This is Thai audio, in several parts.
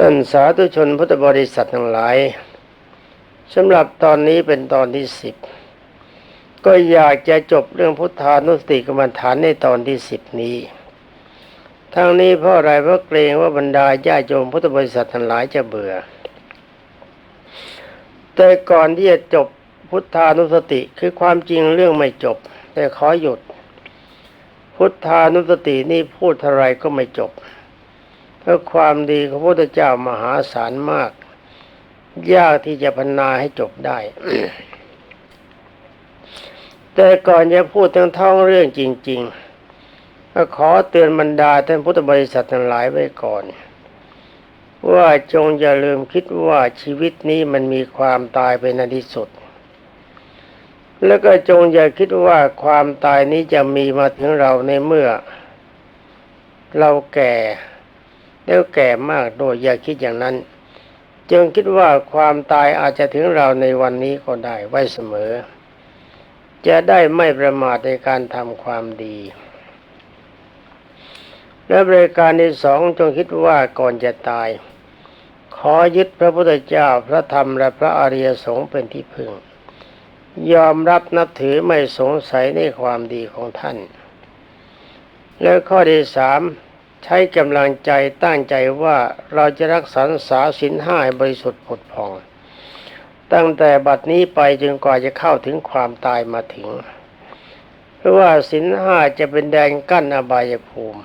ท่านสาธุชนพุทธบริษัททั้งหลายสำหรับตอนนี้เป็นตอนที่สิบก็อยากจะจบเรื่องพุทธานุสติกรรมฐานในตอนที่สิบนี้ ทั้งนี้เพราะอะไรเพราะเกรงว่าบรรดาญาโยมพุทธบริษัททั้งหลายจะเบื่อ แต่ก่อนที่จะจบพุทธานุสติคือความจริงเรื่องไม่จบ แต่ขอหยุด พุทธานุสตินี่พูดเท่าไรก็ไม่จบ เพราะความดีของพระพุทธเจ้ามหาศาลมาก ยากที่จะพรรณนาให้จบได้ แต่ก่อนจะพูดทั้งท้องเรื่องจริง ๆ ก็ขอเตือนบรรดาท่านพุทธบริษัททั้งหลายไว้ก่อน ว่าจงอย่าลืมคิดว่าชีวิตนี้มันมีความตายเป็นในที่สุดแล้วก็จงอย่าคิดว่าความตายนี้จะมีมาถึงเราในเมื่อ เราแก่ แล้วแก่มากโดยอย่าคิดอย่างนั้น จึงคิดว่าความตายอาจจะถึงเราในวันนี้ก็ได้ไว้เสมอ จะได้ไม่ประมาทในการทำความดี และบริการที่สองจงคิดว่าก่อนจะตาย ขอยึดพระพุทธเจ้าพระธรรมและพระอริยสงฆ์เป็นที่พึ่ง ยอมรับนับถือไม่สงสัยในความดีของท่าน แล้วข้อที่สาม ใช้กำลังใจตั้งใจว่าเราจะรักษาสาสินห้าบริสุทธิ์ผดผ่อง ตั้งแต่บัดนี้ไปจนกว่าจะเข้าถึงความตายมาถึง เพราะว่าสินห้าจะเป็นแดนกั้นอบายภูมิ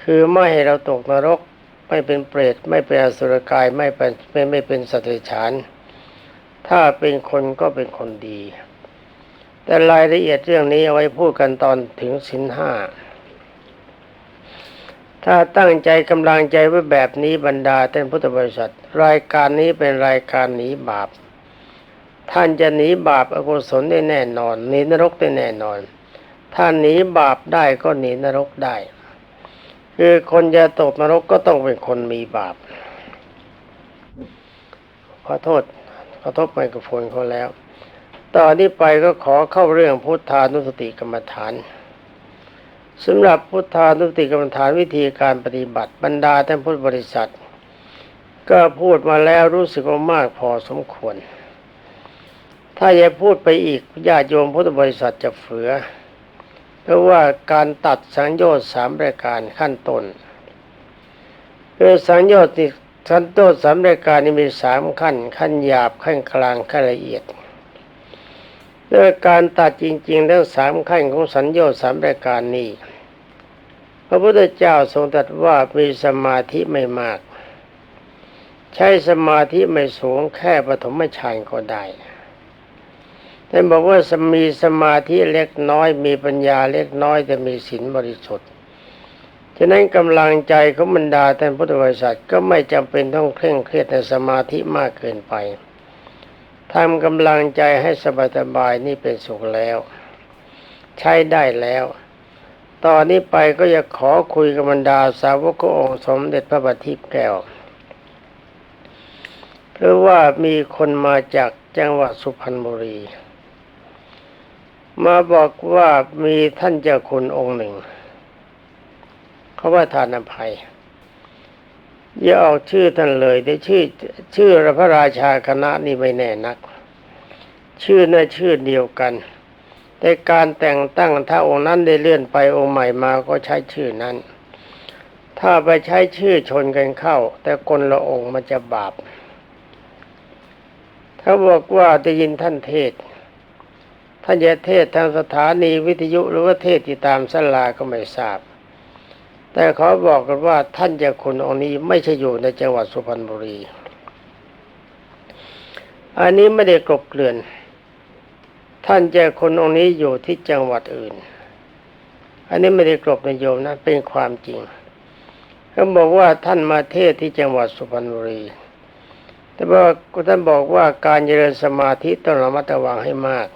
คือไม่ให้เราตกนรกไม่เป็นเปรตไม่เป็นอสุรกายไม่เป็นไม่ไม่เป็นสัตว์เดรัจฉาน ถ้าเป็นคนก็เป็นคนดี แต่รายละเอียดเรื่องนี้เอาไว้พูดกันตอนถึงสินห้า ถ้าตั้งใจกำลังใจไว้แบบนี้บรรดาท่านพุทธบริษัท รายการนี้เป็นรายการหนีบาป ท่านจะหนีบาปอกุศลได้แน่นอนหนีนรกได้แน่นอน ถ้าหนีบาปได้ก็หนีนรกได้ คือคนจะตกนรกก็ต้องเป็นคนมีบาป ขอโทษขอโทษไมโครโฟนเขาแล้วต่อนนี้ไปก็ขอเข้าเรื่องพุทธานุสติกรรมฐาน สำหรับพุทธานุสติกรรมฐานวิธีการปฏิบัติบรรดาท่านพุทธบริษัท ก็พูดมาแล้วรู้สึกว่ามากพอสมควร ถ้าจะพูดไปอีกญาติโยมพุทธบริษัทจะเฟือเพราะว่าการตัดสังโยชน์สามรายการขั้นต้นคือสังโยชน์ที่ขั้นต้นสามรายการนี้มีสามขั้น ขั้นหยาบขั้นกลางขั้นละเอียด ด้วยการตัดจริงๆทั้งสามขั้นของสัญญาสามรายการนี้ พระพุทธเจ้าทรงตรัสว่ามีสมาธิไม่มาก ใช้สมาธิไม่สูงแค่ปฐมฌานก็ได้ท่านบอกว่ามีสมาธิเล็กน้อย มีปัญญาเล็กน้อยแต่มีศีลบริสุทธิ์ฉะนั้นกำลังใจของบรรดาท่านพุทธบริษัทก็ไม่จำเป็นต้องเคร่งเครียดในสมาธิมากเกินไป ทำกำลังใจให้สบายๆนี่เป็นสุขแล้ว ใช้ได้แล้ว ตอนนี้ไปก็จะขอคุยกับบรรดาสาวกองค์สมเด็จพระบัณฑิตแก้ว เพราะว่ามีคนมาจากจังหวัดสุพรรณบุรี มาบอกว่ามีท่านเจ้าคุณองค์หนึ่ง เขาว่าทานอภัย อย่าออกชื่อท่านเลยแต่ชื่อ ชื่อพระราชาคณะนี่ไม่แน่นัก ชื่อน่าชื่อเดียวกัน แต่การแต่งตั้งถ้าองค์นั้นได้เลื่อนไปองค์ใหม่มาก็ใช้ชื่อนั้น ถ้าไปใช้ชื่อชนกันเข้า แต่คนละองค์มันจะบาป ถ้าบอกว่าได้ยินท่านเทศท่านจะเทศทางสถานีวิทยุหรือว่าเทศที่ตามสลาก็ไม่ทราบ แต่เขาบอกกันว่าท่านเจ้าคุณองค์นี้ไม่ใช่อยู่ในจังหวัดสุพรรณบุรี อันนี้ไม่ได้กลบเกลื่อน ท่านเจ้าคุณองค์นี้อยู่ที่จังหวัดอื่น อันนี้ไม่ได้กลบในโยมนะ เป็นความจริงเขาบอกว่าท่านมาเทศที่จังหวัดสุพรรณบุรี แต่ว่าท่านบอกว่าการเจริญสมาธิต้องระมัดระวังให้มาก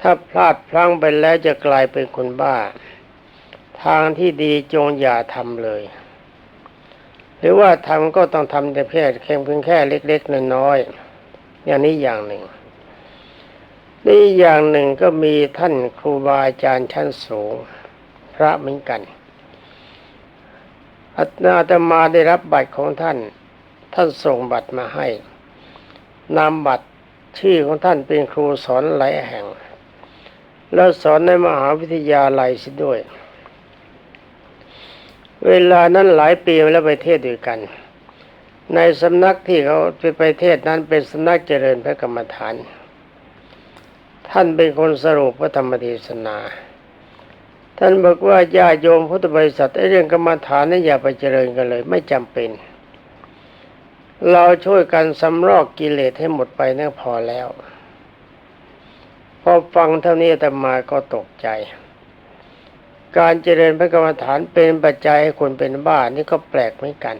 ถ้าพลาดพลั้งไปแล้วจะกลายเป็นคนบ้า ทางที่ดีจงอย่าทำเลย หรือว่าทำก็ต้องทำแต่เพียงแค่เพียงแค่เล็กๆน้อยๆอย่างนี้อย่างหนึ่งนี่อย่างหนึ่งก็มีท่านครูบาอาจารย์ชั้นสูง พระเหมือนกันอัตนาตมาได้รับบัตรของท่าน ท่านส่งบัตรมาให้นามบัตรชื่อของท่านเป็นครูสอนหลายแห่ง แล้วสอนในมหาวิทยาลัยสิด้วย เวลานั้นหลายปีมาแล้วไปเทศด้วยกัน ในสำนักที่เขาไปไปเทศนั้นเป็นสำนักเจริญพระกรรมฐาน ท่านเป็นคนสรุปพระธรรมเทศนา ท่านบอกว่าญาโยมพุทธบริษัทไอ้เรื่องกรรมฐานนั้นอย่าไปเจริญกันเลย ไม่จำเป็น เราช่วยกันสำรอกกิเลสให้หมดไปนั่นพอแล้ว พอฟังเท่านี้อาตมาก็ตกใจ การเจริญพระกรรมฐานเป็นปัจจัยให้คนเป็นบ้านี่ก็แปลกเหมือนกัน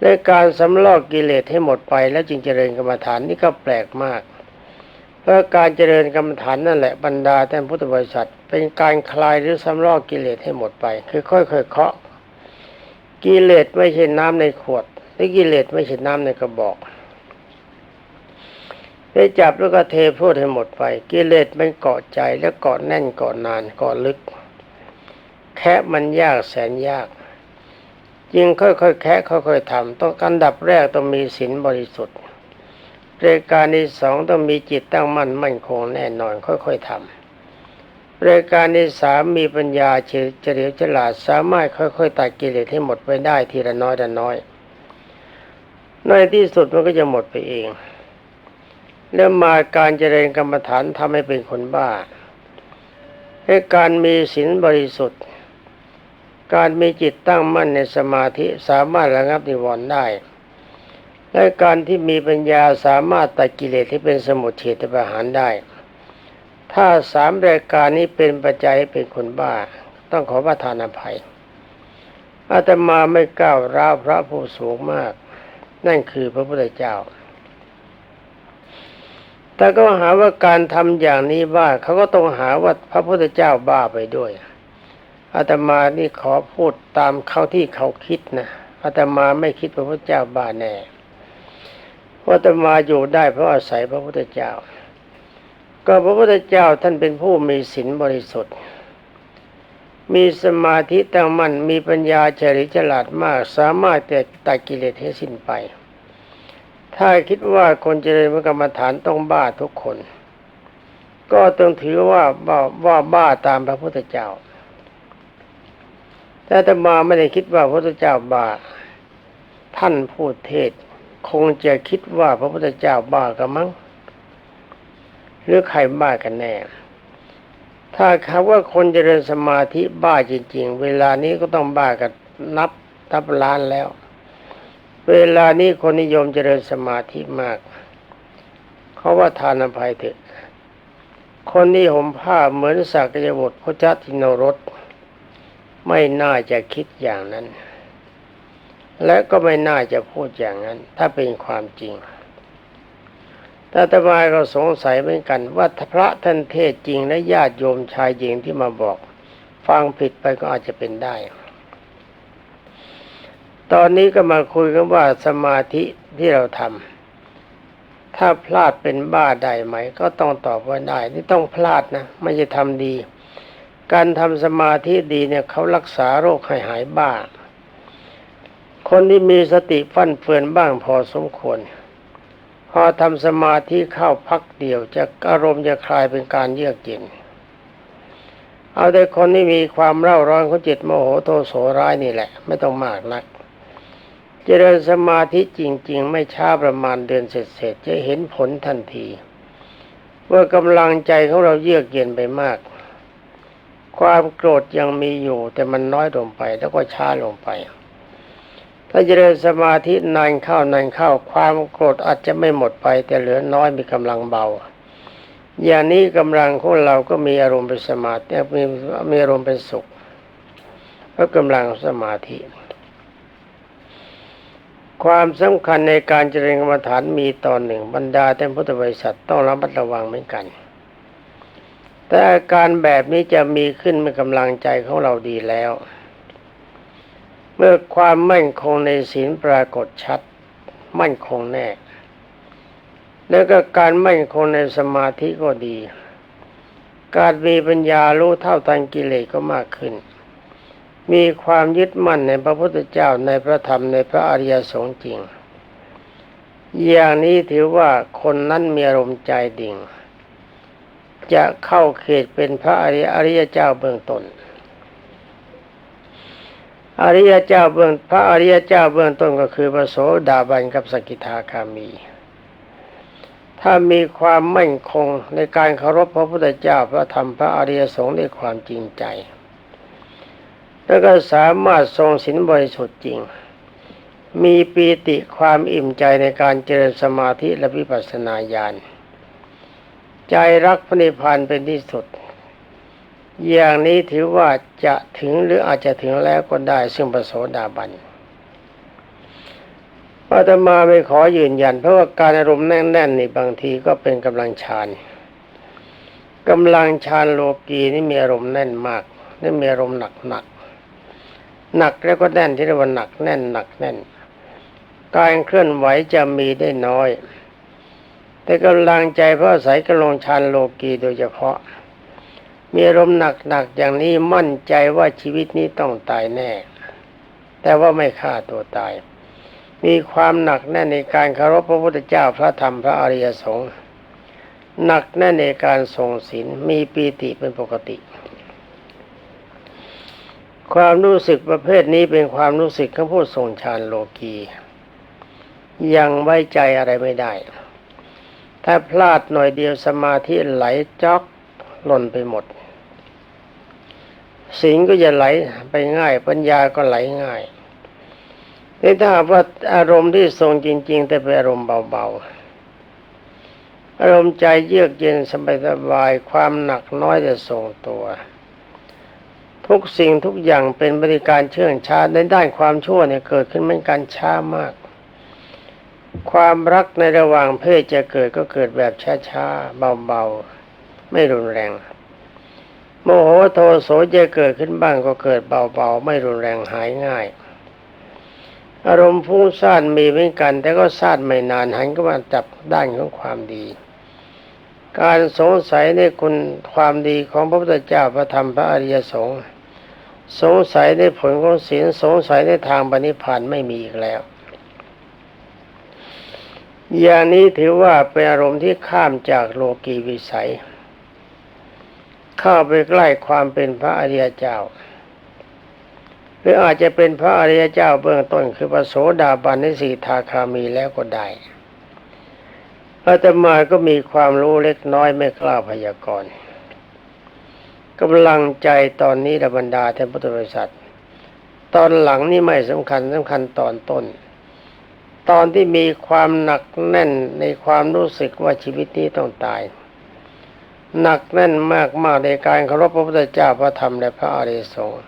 และการสำลอกกิเลสให้หมดไปแล้วจึงเจริญกรรมฐานนี่ก็แปลกมาก เพราะการเจริญกรรมฐานนั่นแหละบรรดาท่านพุทธบริษัท เป็นการคลายหรือสำลอกกิเลสให้หมดไป คือค่อยๆเคาะกิเลสไม่ใช่น้ำในขวดหรือกิเลสไม่ใช่น้ำในกระบอกได้จับแล้วก็เทพูดให้หมดไป กิเลสมันเกาะใจแล้วเกาะแน่นเกาะนานเกาะลึก แค่มันยากแสนยาก ยิ่งค่อยๆแคะค่อยๆทำต้องกันดับแรกต้องมีศีลบริสุทธิ์รายการที่สองต้องมีจิตตั้งมั่นมั่นคงแน่นอนค่อยๆทำรายการที่สามมีปัญญาเฉลียวฉลาดสามารถค่อยๆตัดกิเลสให้หมดไปได้ทีละน้อยละน้อย ในที่สุดมันก็จะหมดไปเองแล้วมาการเจริญกรรมฐานทำให้เป็นคนบ้าให้การมีศีลบริสุทธิ์ การมีจิตตั้งมั่นในสมาธิสามารถระงับนิวรณ์ได้ และการที่มีปัญญาสามารถตัดกิเลสที่เป็นสมุทเฉทประหารได้ ถ้าสามรายการนี้เป็นปัจจัยเป็นคนบ้า ต้องขอประทานอภัยอาตมาไม่ก้าวร้าวพระผู้สูงมาก นั่นคือพระพุทธเจ้า แต่ก็หาว่าการทำอย่างนี้บ้าเขาก็ต้องหาว่าพระพุทธเจ้าบ้าไปด้วย อาตมานี่ขอพูดตามเขาที่เขาคิดนะอาตมาไม่คิดพระพุทธเจ้าบาแน่เพราะอาตมาอยู่ได้เพราะอาศัยพระพุทธเจ้า ก็พระพุทธเจ้าท่านเป็นผู้มีศีลบริสุทธิ์ มีสมาธิตั้งมั่นมีปัญญาเฉลียวฉลาดมาก สามารถแต่ตัดกิเลสให้สิ้นไป ถ้าคิดว่าคนเจริญกรรมฐานต้องบ้าทุกคน ก็ต้องถือว่าบ้าว่าบ้าตามพระพุทธเจ้า แต่อาตมาไม่ได้คิดว่าพระพุทธเจ้าบ้าท่านพูดเทศ คงจะคิดว่าพระพุทธเจ้าบ้ากันมั้งหรือใครบ้ากันแน่ ถ้าคำว่าคนเจริญสมาธิบ้าจริง ๆ เวลานี้ก็ต้องบ้ากันนับนับล้านแล้ว เวลานี้คนนิยมเจริญสมาธิมากเขาว่าทานอภัยเถอะคนที่ห่มผ้าเหมือนสักยบุตรพระจัตินรส ไม่น่าจะคิดอย่างนั้น และก็ไม่น่าจะพูดอย่างนั้น ถ้าเป็นความจริงแต่ตมาก็สงสัยเหมือนกัน ว่าพระท่านเทศจริงและญาติโยมชายหญิงที่มาบอก ฟังผิดไปก็อาจจะเป็นได้ ตอนนี้ก็มาคุยกันว่าสมาธิที่เราทำถ้าพลาดเป็นบ้าได้ไหม ก็ต้องตอบว่าได้ นี่ต้องพลาดนะ ไม่ใช่ทำดี การทำสมาธิดีเนี่ยเขารักษาโรคให้หายบ้า คนที่มีสติฟั่นเฟือนบ้างพอสมควร พอทำสมาธิเข้าพักเดียวจะอารมณ์จะคลายเป็นการเยือกเย็น เอาแต่คนที่มีความเร่าร้อนของจิตโมโหโทโสร้ายนี่แหละ ไม่ต้องมากนัก เจริญสมาธิจริง ๆ ไม่ช้าประมาณเดือนเสร็จๆจะเห็นผลทันที ว่ากำลังใจของเราเยือกเย็นไปมาก ความโกรธยังมีอยู่ แต่มันน้อยลงไปแล้วก็ช้าลงไป ถ้าเจริญสมาธินานเข้านานเข้า ความโกรธอาจจะไม่หมดไป แต่เหลือน้อยมีกำลังเบา อย่างนี้กำลังของเราก็มีอารมณ์เป็นสมาธิมีมีอารมณ์เป็นสุขเพราะกำลังสมาธิ ความสำคัญในการเจริญกรรมฐานมีตอนหนึ่ง บรรดาท่านพุทธบริษัทต้องระมัดระวังเหมือนกัน แต่อาการแบบนี้จะมีขึ้นเมื่อกำลังใจของเราดีแล้ว เมื่อความมั่นคงในศีลปรากฏชัด มั่นคงแน่ แล้วก็การมั่นคงในสมาธิก็ดี การมีปัญญารู้เท่าทันกิเลสก็มากขึ้น มีความยึดมั่นในพระพุทธเจ้าในพระธรรมในพระอริยสงฆ์จริง อย่างนี้ถือว่าคนนั้นมีอารมณ์ใจดิ่ง จะเข้าเขตเป็นพระอริยอริยเจ้าเบื้องตน้นอริยเจ้าเบื้องพระอริยเจ้าเบื้องต้นก็คือพระโสดาบันกับสกิทาคามี ถ้ามีความมั่นคงในการเคารพพระพุทธเจ้าพระธรรมพระอริยสงฆ์ด้วยความจริงใจ แล้วก็สามารถทรงศีลบริสุทธิ์จริง มีปีติความอิ่มใจในการเจริญสมาธิและวิปัสสนาญาณ ใจรักพระนิพพานเป็นที่สุด อย่างนี้ถือว่าจะถึงหรืออาจจะถึงแล้วก็ได้ซึ่งประโสดาบันอาตมาไม่ขอยืนยัน เพราะว่าการอารมณ์แน่นๆนี่บางทีก็เป็นกำลังฌานกำลังฌานโลกีนี่มีอารมณ์แน่นมากนี่มีอารมณ์หนักหนักหนักแล้วก็แน่นที่เรียกว่าหนักแน่นหนักแน่น การเคลื่อนไหวจะมีได้น้อย แต่กำลังใจเพราะอายกำลังฌานโลกีโดยเฉพาะ มีอารมณ์หนักๆอย่างนี้มั่นใจว่าชีวิตนี้ต้องตายแน่ แต่ว่าไม่ฆ่าตัวตาย มีความหนักแน่นในการเคารพพระพุทธเจ้าพระธรรมพระอริยสงฆ์หนักแน่นในการทรงศีลมีปีติเป็นปกติ ความรู้สึกประเภทนี้เป็นความรู้สึกของผู้ทรงฌานโลกียังไว้ใจอะไรไม่ได้ ถ้าพลาดหน่อยเดียวสมาธิไหลจอกหล่นไปหมดสิ่งก็จะไหลไปง่าย ปัญญาก็ไหลง่ายนี่ถ้าว่าอารมณ์ที่ทรงจริง ๆ แต่เป็นอารมณ์เบาๆอารมณ์ใจเยือกเย็นสบายๆความหนักน้อยจะทรงตัว ทุกสิ่งทุกอย่างเป็นบริการเชื่องช้าในด้านความชั่วเนี่ยเกิดขึ้นเหมือนกันช้ามาก ความรักในระหว่างเพศจะเกิดก็เกิดแบบช้าๆ เบาๆ ไม่รุนแรง โมโหโทโสจะเกิดขึ้นบ้างก็เกิดเบาๆ ไม่รุนแรงหายง่าย อารมณ์ฟุ้งซ่านมีเหมือนกัน แต่ก็ซ่านไม่นานหันก็มาจับด้านของความดี การสงสัยในคุณความดีของพระพุทธเจ้าพระธรรมพระอริยสงฆ์สงสัยในผลของศีลสงสัยในทางปณิพานธ์ไม่มีอีกแล้ว อย่างนี้ถือว่าเป็นอารมณ์ที่ข้ามจากโลกีวิสัย เข้าไปใกล้ความเป็นพระอริยเจ้า หรืออาจจะเป็นพระอริยเจ้าเบื้องต้นคือพระโสดาบันในสีทาคามีแล้วก็ได้อาตมาก็มีความรู้เล็กน้อยไม่กล้าพยากรณ์กำลังใจตอนนี้ระบรรดาท่านพุทธบริษัท ตอนหลังนี่ไม่สำคัญสำคัญตอนต้น ตอนที่มีความหนักแน่นในความรู้สึกว่าชีวิตนี้ต้องตาย หนักแน่นมากมากในการเคารพพระพุทธเจ้าพระธรรมและพระอริยสงฆ์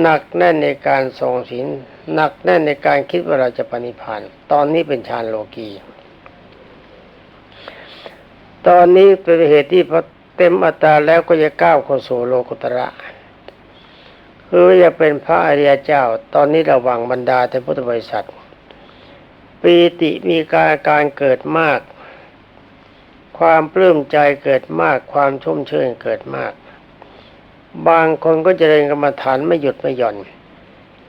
หนักแน่นในการทรงศีลหนักแน่นในการคิดว่าเราจะปณิพานธ์ตอนนี้เป็นฌานโลกีตอนนี้เป็นเหตุที่พอเต็มอัตราแล้วก็จะก้าวเข้าสู่โลกุตระคือจะเป็นพระอริยเจ้า ตอนนี้ระวังบรรดาท่านพุทธบริษัท ปีติมีการการเกิดมาก ความปลื้มใจเกิดมาก ความชุ่มชื่นเกิดมาก บางคนก็จะเริญกรรมฐานไม่หยุดไม่หย่อน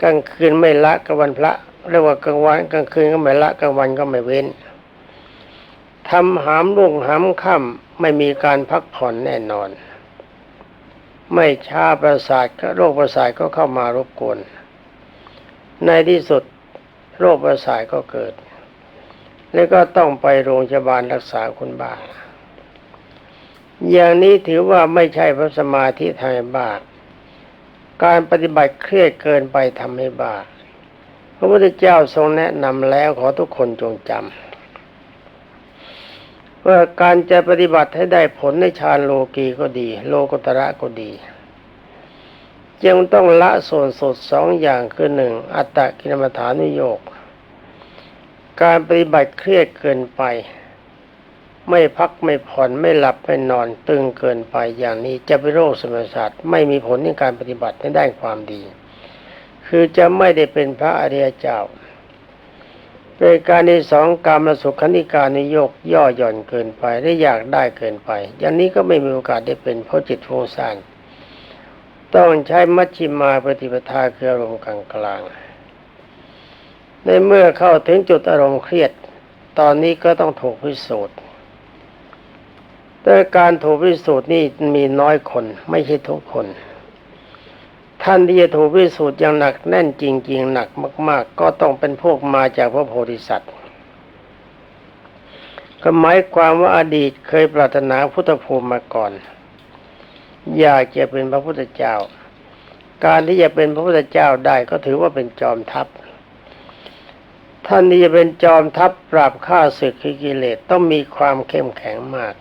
กลางคืนไม่ละกลางวันพระเรียกว่ากลางวันกลางคืนก็ไม่ละกลางวันก็ไม่เว้นทำหามรุ่งหามค่ำไม่มีการพักผ่อนแน่นอน ไม่ช้าประสาทโรคประสาทก็เข้ามารบกวน ในที่สุด โรคประสาทก็เกิด แล้วก็ต้องไปโรงพยาบาลรักษาคนบ้า อย่างนี้ถือว่าไม่ใช่พระสมาธิทำให้บ้าการปฏิบัติเครียดเกินไปทำให้บ้า พระพุทธเจ้าทรงแนะนำแล้วขอทุกคนจงจำว่าการจะปฏิบัติให้ได้ผลในฌานโลกีก็ดี โลกุตระก็ดี จึงต้องละส่วนสดสองอย่างคือหนึ่งอัตตกิลมัฐานุโยกการปฏิบัติเครียดเกินไป ไม่พักไม่ผ่อนไม่หลับไม่นอนตึงเกินไปอย่างนี้จะเป็นโรคสมศาสตร์ไม่มีผลในการปฏิบัติให้ได้ความดี คือจะไม่ได้เป็นพระอริยเจ้าเป็นการที่สองการมาสุขคณิการนิยกย่อหย่อนเกินไปและอยากได้เกินไป อย่างนี้ก็ไม่มีโอกาสได้เป็นเพราะจิตโฟุ้งซ่าน ต้องใช้มัชชิมาปฏิปทาคืออารมณ์กลางกลางๆในเมื่อเข้าถึงจุดอารมณ์เครียด ตอนนี้ก็ต้องถูกพิสูจน์แต่การถูกพิสูจน์นี่มีน้อยคน ไม่ใช่ทุกคน ท่านที่จะถูกพิสูจน์อย่างหนักแน่นจริง ๆ หนักมาก ๆ ก็ต้องเป็นพวกมาจากพระโพธิสัตว์ก็หมายความว่าอดีตเคยปรารถนาพุทธภูมิมาก่อน อยากจะเป็นพระพุทธเจ้า การที่จะเป็นพระพุทธเจ้าได้ก็ถือว่าเป็นจอมทัพ ท่านที่จะเป็นจอมทัพปราบข้าศึกคือกิเลสต้องมีความเข้มแข็งมาก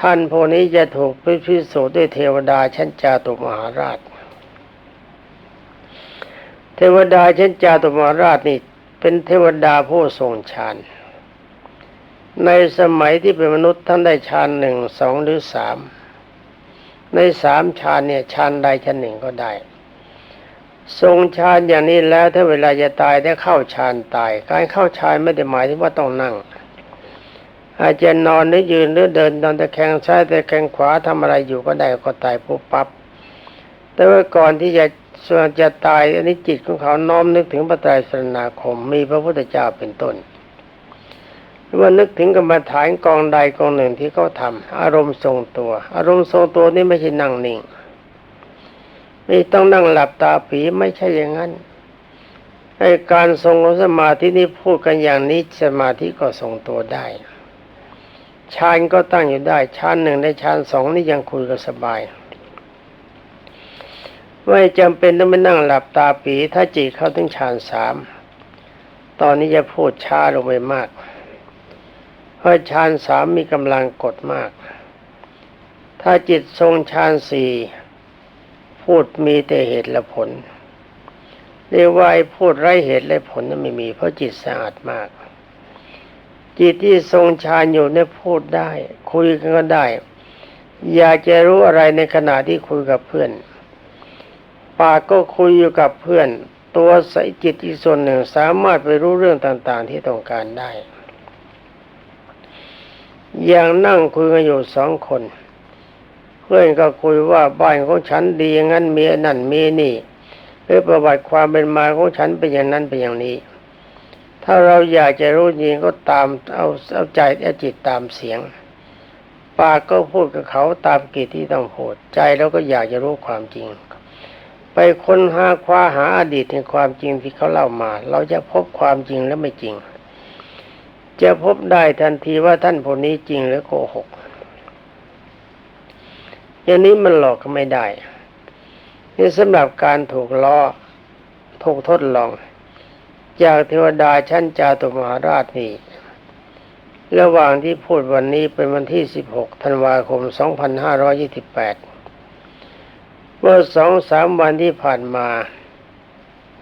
ท่านพวกนี้จะถูกพิสูจน์ด้วยเทวดาชั้นจาตุมหาราช เทวดาชั้นจาตุมหาราชนี่เป็นเทวดาผู้ทรงฌานในสมัยที่เป็นมนุษย์ท่านได้ฌานหนึ่งสองหรือสาม ในสามฌานเนี่ยฌานใดฌานหนึ่งก็ได้ ทรงฌานอย่างนี้แล้วถ้าเวลาจะตายได้เข้าฌานตาย การเข้าฌานไม่ได้หมายถึงว่าต้องนั่ง อาจจะนอนหรือยืนหรือเดินนอนตะแคงซ้ายตะแคงขวาทำอะไรอยู่ก็ได้ก็ตายปุ๊บปับ๊บแต่ว่าก่อนที่จะส่วนจะตายอันนี้จิตของเขาน้อมนึกถึงพระไตรสรณาคม มีพระพุทธเจ้าเป็นต้น ว่านึกถึงกรรมฐานกองใดกองหนึ่งที่เขาทำอารมณ์ทรงตัว อารมณ์ทรงตัวนี่ไม่ใช่นั่งนิ่งไม่ต้องนั่งหลับตาผีไม่ใช่อย่างนั้นไอการทรงสมาธินี่พูดกันอย่างนี้สมาธิก็ทรงตัวได้ฌานก็ตั้งอยู่ได้ฌานหนึ่งในฌานสองนี่ยังคุยกันสบายไม่จำเป็นต้องไปนั่งหลับตาปีถ้าจิตเข้าถึงฌานสามตอนนี้จะพูดช้าลงไปมาก เพราะฌานสามมีกำลังกดมาก ถ้าจิตทรงฌานสี่พูดมีแต่เหตุและผล เรียกว่าไอ้พูดไร้เหตุและผลนั้นไม่มี เพราะจิตสะอาดมาก จิตที่ทรงฌานอยู่เนี่ยพูดได้ คุยกันก็ได้ อยากจะรู้อะไรในขณะที่คุยกับเพื่อน ปากก็คุยอยู่กับเพื่อน ตัวใสจิตอีกส่วนหนึ่งสามารถไปรู้เรื่องต่างๆที่ต้องการได้ อย่างนั่งคุยกันอยู่สองคน เพื่อนก็คุยว่าบ้านของฉันดีอย่างนั้นเมียนั่นเมียนี่หรือประวัติความเป็นมาของฉันเป็นอย่างนั้นเป็นอย่างนี้ ถ้าเราอยากจะรู้จริงก็ตามเอาเอาใจเอาจิตตามเสียง ปากก็พูดกับเขาตามกิจที่ต้องพูดใจเราก็อยากจะรู้ความจริง ไปค้นหาคว้าหาอดีตในความจริงที่เขาเล่ามา เราจะพบความจริงและไม่จริง จะพบได้ทันทีว่าท่านผู้นี้จริงหรือโกหก อย่างนี้มันหลอกก็ไม่ได้ นี่สำหรับการถูกล้อถูกทดลอง จากเทวดาชั้นจาตุมหาราชนี่ระหว่างที่พูดวันนี้เป็นวันที่ 16 ธันวาคม 2528 เมื่อสองสามวันที่ผ่านมา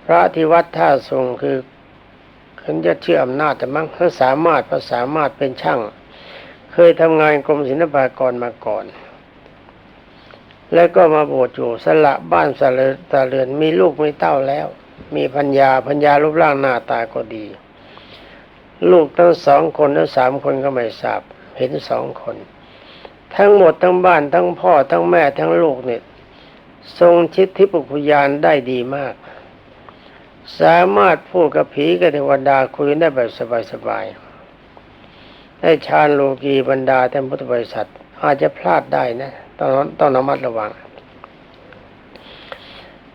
พระที่วัดท่าทรงคือ คันจะเชื่ออำนาจแต่มั้งเขาสามารถพระสามารถเป็นช่าง เคยทำงานกรมศิลปากรมาก่อน แล้วก็มาบวชอยู่สละบ้านสละตาเรือนมีลูกมีเต้าแล้ว มีพัญญาพัญญารูปร่างหน้าตาก็ดี ลูกทั้งสองคนและสามคนก็ไม่ทราบเห็นสองคน ทั้งหมดทั้งบ้านทั้งพ่อทั้งแม่ทั้งลูกเนี่ยทรงชิดทิพยานได้ดีมาก สามารถพูดกับผีกับเทวดาคุยได้แบบสบายๆได้ฌานโลกีบรรดาท่านพุทธบริษัท อาจจะพลาดได้นะ ต้องต้องระมัดระวัง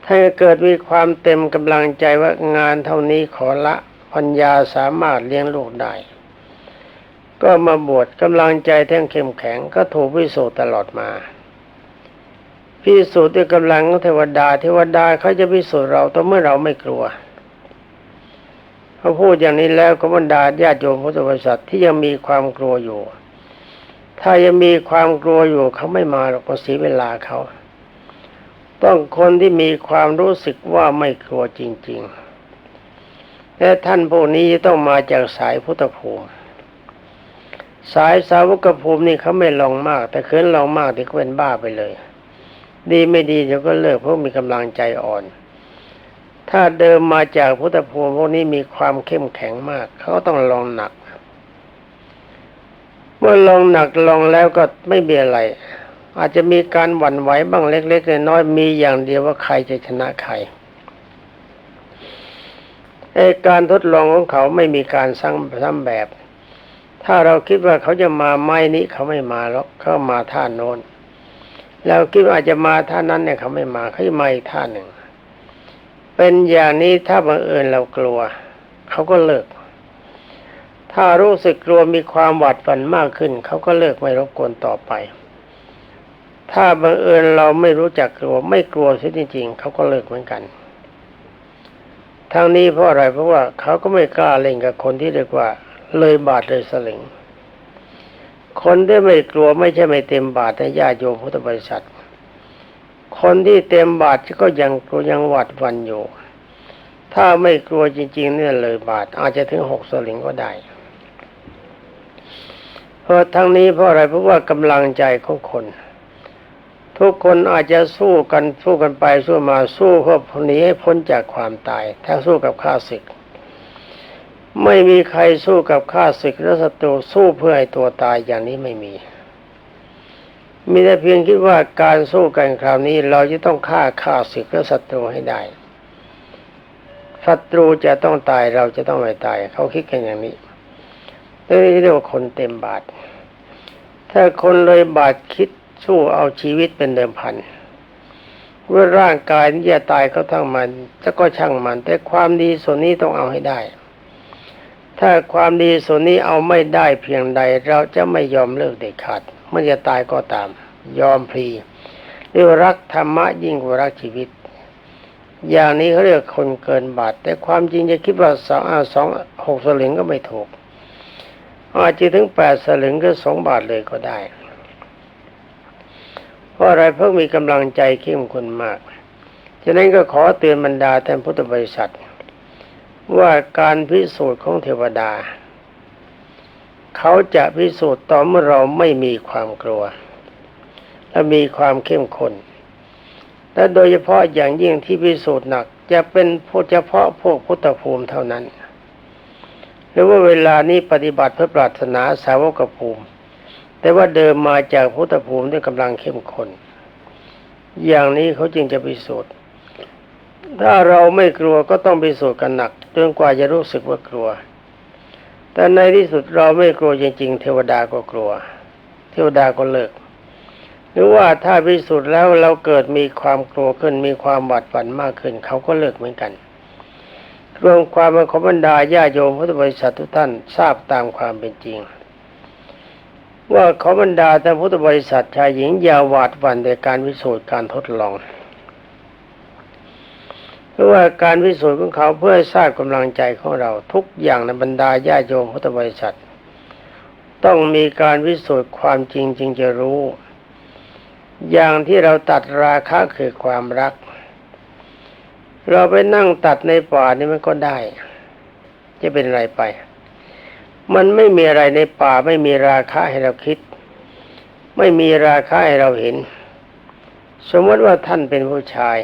ถ้าเกิดมีความเต็มกำลังใจว่างานเท่านี้ขอละปัญญาสามารถเลี้ยงลูกได้ ก็มาบวชกำลังใจแท่งเข้มแข็งก็ถูกวิสูจน์ตลอดมา พิสูจน์ด้วยกำลังของเทวดา เทวดาเขาจะพิสูจน์เราต่อเมื่อเราไม่กลัวเขาพูดอย่างนี้แล้วก็บรรดาญาติโยมพุทธบริษัทที่ยังมีความกลัวอยู่ ถ้ายังมีความกลัวอยู่เขาไม่มาหรอกเสียเวลาเขา ต้องคนที่มีความรู้สึกว่าไม่กลัวจริง ๆ และท่านพวกนี้ต้องมาจากสายพุทธภูมิสายสาวกภูมินี่เขาไม่ลองมาก แต่เคืนลองมากที่เขาเป็นบ้าไปเลย ดีไม่ดีเดี๋ยวก็เลิกเพราะมีกำลังใจอ่อน ถ้าเดิมมาจากพุทธภูมิพวกนี้มีความเข้มแข็งมาก เขาต้องลองหนัก เมื่อลองหนักลองแล้วก็ไม่มีอะไร อาจจะมีการหวั่นไหวบ้างเล็กๆน้อยๆมีอย่างเดียวว่าใครจะชนะใครไอการทดลองของเขาไม่มีการซ้ำซ้ำแบบ ถ้าเราคิดว่าเขาจะมาไม้นี้เขาไม่มาหรอกเขามาท่านโน้น เราคิดว่าจะมาท่านั้นเนี่ยเขาไม่มาเขาจะมาอีกท่าหนึ่ง เป็นอย่างนี้ถ้าบังเอิญเรากลัว เขาก็เลิก ถ้ารู้สึกกลัวมีความหวาดหวั่นมากขึ้น เขาก็เลิกไม่รบกวนต่อไป ถ้าบังเอิญเราไม่รู้จักกลัว ไม่กลัวเสียจริง ๆ เขาก็เลิกเหมือนกันทั้งนี้เพราะอะไรเพราะว่าเขาก็ไม่กล้าเล่นกับคนที่เรียกว่า เลยบาทเลยสลึง คนที่ไม่กลัวไม่ใช่ไม่เต็มบาทในญาติโยมพุทธบริษัท คนที่เต็มบาทก็ยังกลัวยังหวาดวันอยู่ ถ้าไม่กลัวจริง ๆ เนี่ยเลยบาท อาจจะถึงหกสลึงก็ได้ เพราะทั้งนี้เพราะอะไรเพราะว่ากำลังใจของคน ทุกคนอาจจะสู้กันสู้กันไปสู้มาสู้เพื่อหนีให้พ้นจากความตาย ถ้าสู้กับข้าศึก ไม่มีใครสู้กับข้าศึกและศัตรูสู้เพื่อให้ตัวตายอย่างนี้ไม่มี มีแต่เพียงคิดว่าการสู้กันคราวนี้เราจะต้องฆ่าข้าศึกและศัตรูให้ได้ศัตรูจะต้องตายเราจะต้องไม่ตาย เขาคิดกันอย่างนี้นี่เรียกว่าคนเต็มบาท ถ้าคนเลยบาทคิดสู้เอาชีวิตเป็นเดิมพันว่าร่างกายนี้จะตายก็ทั้งมันจะก็ช่างมัน แต่ความดีส่วนนี้ต้องเอาให้ได้ ถ้าความดีส่วนนี้เอาไม่ได้เพียงใด เราจะไม่ยอมเลิกเด็ดขาดมันจะตายก็ตาม ยอมพลีเรียรักธรรมะยิ่งกว่ารักชีวิต อย่างนี้เขาเรียกคนเกินบาท แต่ความจริงจะคิดว่าสองสองหกสลึงก็ไม่ถูกอาจจะถึงแปดสลึงก็สองบาทเลยก็ได้ เพราะอะไรเพราะมีกำลังใจเข้มข้นมาก ฉะนั้นก็ขอเตือนบรรดาท่านพุทธบริษัท ว่าการพิสูจน์ของเทวดา เขาจะพิสูจน์ต่อเมื่อเราไม่มีความกลัว และมีความเข้มข้นและโดยเฉพาะอย่างยิ่งที่พิสูจน์หนัก จะเป็นเฉพาะพวกพุทธภูมิเท่านั้น หรือว่าเวลานี้ปฏิบัติเพื่อปรารถนาสาวกภูมิ แต่ว่าเดิมมาจากพุทธภูมิด้วยกำลังเข้มข้นอย่างนี้เขาจึงจะพิสูจน์ ถ้าเราไม่กลัวก็ต้องพิสูจน์กันหนักจนกว่าจะรู้สึกว่ากลัว แต่ในที่สุดเราไม่กลัวจริง ๆ เทวดาก็กลัว เทวดาก็เลิก หรือว่าถ้าพิสูจน์แล้วเราเกิดมีความกลัวขึ้นมีความหวาดหวั่นมากขึ้น เขาก็เลิกเหมือนกันรวมความเป็นของบรรดาญาโยมพุทธบริษัททุกท่านทราบตามความเป็นจริง ว่าขอบรรดาท่านพุทธบริษัทชายหญิงอย่าหวาดหวั่นในการพิสูจน์การทดลอง ราะว่าการพิสูจน์ของเขาเพื่อให้ทราบกำลังใจของเราทุกอย่างในบรรดาญาโยมพุทธบริษัท ต้องมีการพิสูจน์ความจริงจึงจะรู้ อย่างที่เราตัดราคะคือความรัก เราไปนั่งตัดในป่านี่มันก็ได้ จะเป็นอะไรไป มันไม่มีอะไรในป่าไม่มีราคะให้เราคิด ไม่มีราคะให้เราเห็น สมมติว่าท่านเป็นผู้ชาย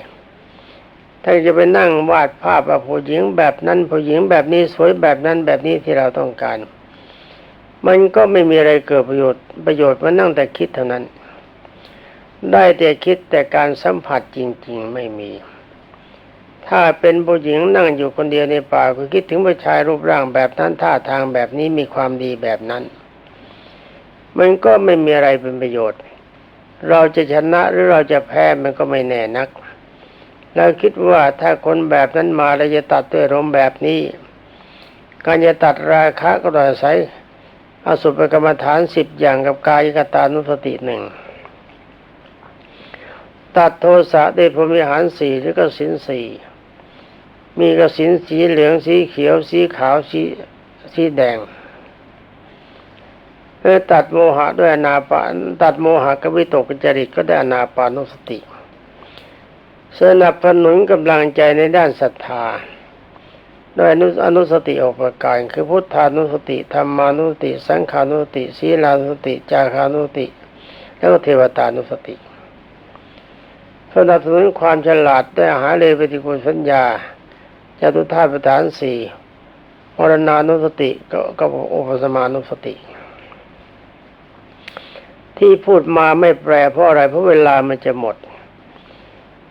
ท่านจะไปนั่งวาดภาพว่าผู้หญิงแบบนั้นผู้หญิงแบบนี้สวยแบบนั้นแบบนี้ที่เราต้องการ มันก็ไม่มีอะไรเกิดประโยชน์ประโยชน์มันนั่งแต่คิดเท่านั้น ได้แต่คิดแต่การสัมผัสจริง ๆไม่มี ถ้าเป็นผู้หญิงนั่งอยู่คนเดียวในป่าก็คิดถึงผู้ชายรูปร่างแบบนั้นท่าทางแบบนี้มีความดีแบบนั้น มันก็ไม่มีอะไรเป็นประโยชน์ เราจะชนะหรือเราจะแพ้มันก็ไม่แน่นัก เราคิดว่าถ้าคนแบบนั้นมาเราจะตัดด้วยลมแบบนี้ การจะตัดราคะก็ต้องอาศัยอสุภกรรมฐานสิบอย่างกับกายกตานุสติหนึ่งตัดโทสะได้พรมิหารสี่หรือกสินสี่มีกสินสีเหลืองสีเขียวสีขาวสีสีแดงเพื่อตัดโมหะด้วยอนาปานตัดโมหะกวิตกจริตก็ได้อนาปานุสติ สนับสนุนกำลังใจในด้านศรัทธาด้วยอนุอนุสติออกประการคือพุทธานุสติธรรมานุสติ สังขานุสติศีลานุสติ จาคานุสติ แล้วก็เทวตานุสติสนับสนุนความฉลาดได้หาเลยปฏิกุลสัญญาจตุธาประธานสี่มรณานุสติก็ก็อุปสมานุสติ ที่พูดมาไม่แปลเพราะอะไรเพราะเวลามันจะหมด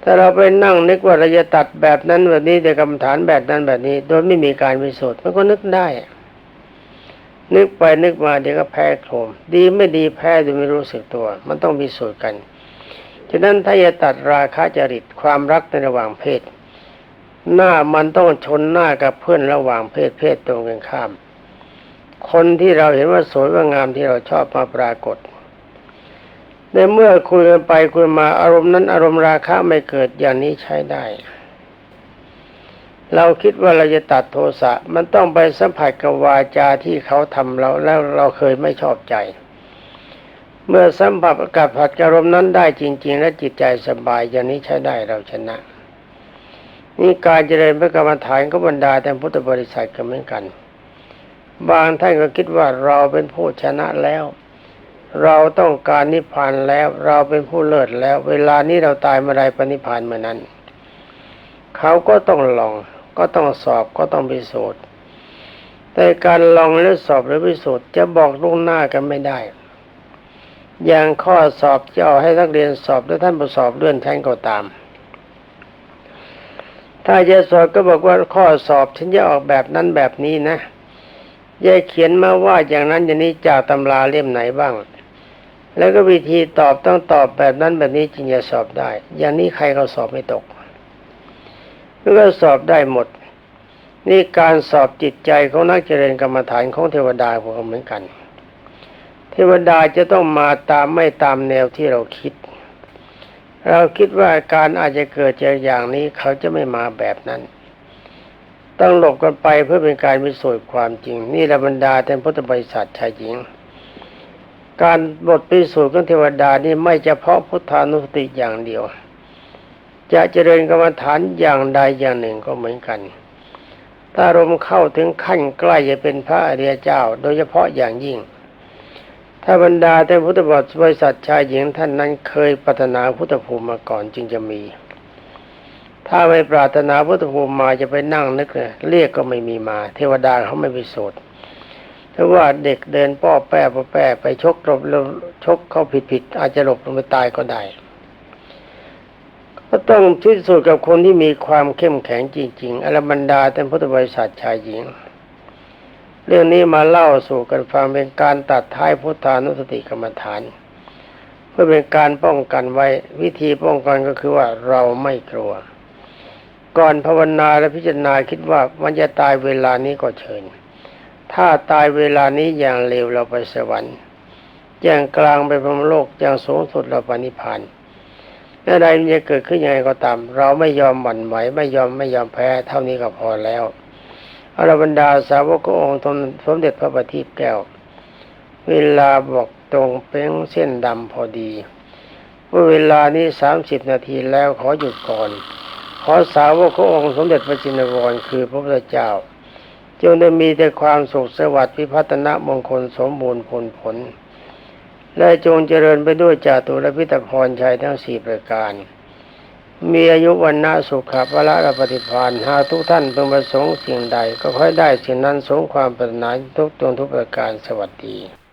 ถ้าเราไปนั่งนึกว่าเราจะตัดแบบนั้นแบบนี้แต่กรรมฐานแบบนั้นแบบนี้ โดยไม่มีการพิสูจน์มันก็นึกได้ นึกไปนึกมาเดี๋ยวก็แพ้โครมดีไม่ดีแพ้โดยไม่รู้สึกตัว มันต้องพิสูจน์กันฉะนั้นถ้าจะตัดราคะจริตความรักในระหว่างเพศ หน้ามันต้องชนหน้ากับเพื่อนระหว่างเพศเพศตรงกันข้าม คนที่เราเห็นว่าสวยว่างามที่เราชอบมาปรากฏ ในเมื่อคุยกันไปคุยมาอารมณ์นั้นอารมณ์ราคะไม่เกิดอย่างนี้ใช้ได้ เราคิดว่าเราจะตัดโทสะมันต้องไปสัมผัสกับวาจาที่เขาทำเราแล้วเราเคยไม่ชอบใจ เมื่อสัมผัสกับผัดอารมณ์นั้นได้จริง ๆ และจิตใจสบายอย่างนี้ใช้ได้เราชนะ นี่การเจริญพระกรรมฐานก็บรรดาแต่พุทธบริษัทก็เหมือนกัน บางท่านก็คิดว่าเราเป็นผู้ชนะแล้ว เราต้องการนิพพานแล้วเราเป็นผู้เลิศแล้ว เวลานี้เราตายเมื่อไรปณิพพานเมื่อนั้น เขาก็ต้องลองก็ต้องสอบก็ต้องพิสูจน์แต่การลองหรือสอบหรือพิสูจน์จะบอกล่วงหน้ากันไม่ได้ อย่างข้อสอบจะเอาให้นักเรียนสอบแล้วท่านผู้สอบเลื่อนชั้นก็ตาม ถ้าจะสอบก็บอกว่าข้อสอบฉันจะออกแบบนั้นแบบนี้นะยายเขียนมาว่าอย่างนั้นอย่างนี้จากตำราเล่มไหนบ้าง แล้วก็วิธีตอบต้องตอบแบบนั้นแบบนี้จึงจะสอบได้ อย่างนี้ใครก็สอบไม่ตกแล้วก็สอบได้หมด นี่การสอบจิตใจของนักเจริญกรรมฐานของเทวดาพวกเหมือนกัน เทวดาจะต้องมาตามไม่ตามแนวที่เราคิด เราคิดว่าการอาจจะเกิดจากอย่างนี้เขาจะไม่มาแบบนั้น ต้องหลบกันไปเพื่อเป็นการพิสูจน์ความจริง นี่ระบรรดาแทนพุทธบริษัทชายหญิง การบทพิสูจน์ของเทวดานี่ไม่เฉพาะพุทธานุสติอย่างเดียว จะเจริญกรรมฐานอย่างใดอย่างหนึ่งก็เหมือนกัน ถ้าลมเข้าถึงขั้นใกล้จะเป็นพระอริยเจ้า โดยเฉพาะอย่างยิ่ง ถ้าบรรดาแต่พุทธบริษัทชายหญิงท่านนั้นเคยปรารถนาพุทธภูมิมาก่อนจึงจะมี ถ้าไม่ปรารถนาพุทธภูมิมาจะไปนั่งนึกเลยเรียกก็ไม่มีมา เทวดาเขาไม่ไปโสด ถ้าว่าเด็กเดินป้อแป้ป้อแป้ไปชกหลบชกเขาผิดผิดอาจจะหลบลงไปตายก็ได้ ก็ต้องพิสูจน์กับคนที่มีความเข้มแข็งจริง ๆอรบรรดาแต่พุทธบริษัทชายหญิง เรื่องนี้มาเล่าสู่กันฟังเป็นการตัดท้ายพุทธานุสติกรรมฐาน เพื่อเป็นการป้องกันไว้วิธีป้องกันก็คือว่าเราไม่กลัว ก่อนภาวนาและพิจารณาคิดว่ามันจะตายเวลานี้ก็เชิญ ถ้าตายเวลานี้อย่างเร็วเราไปสวรรค์ อย่างกลางไปพรหมโลกอย่างสูงสุดเราปณิพพานอะไรมันจะเกิดขึ้นยังไงก็ตาม เราไม่ยอมหวั่นไหวไม่ยอมไม่ยอมแพ้ เท่านี้ก็พอแล้วอรบรรดาสาวกองค์สมเด็จพระบัณฑิตแก้ว เวลาบอกตรงเป้งเส้นดำพอดีว่าเวลานี้สามสิบนาทีแล้วขอหยุดก่อน ขอสาวกขอองค์สมเด็จพระจินวรคือพระพุทธเจ้า จงได้มีแต่ความสุขสวัสดิ์พิพัฒนมงคลสมบูรณ์ผลผล และจงเจริญไปด้วยจาตุรพิตพรชัยทั้งสี่ประการ มีอายุวันนาสุขภละละปฏิพานหากทุกท่านเพิ่งประสงค์สิ่งใด ก็ค่อยได้สิ่งนั้นสงความปรารถนาทุกตวงทุกประการสวัสดี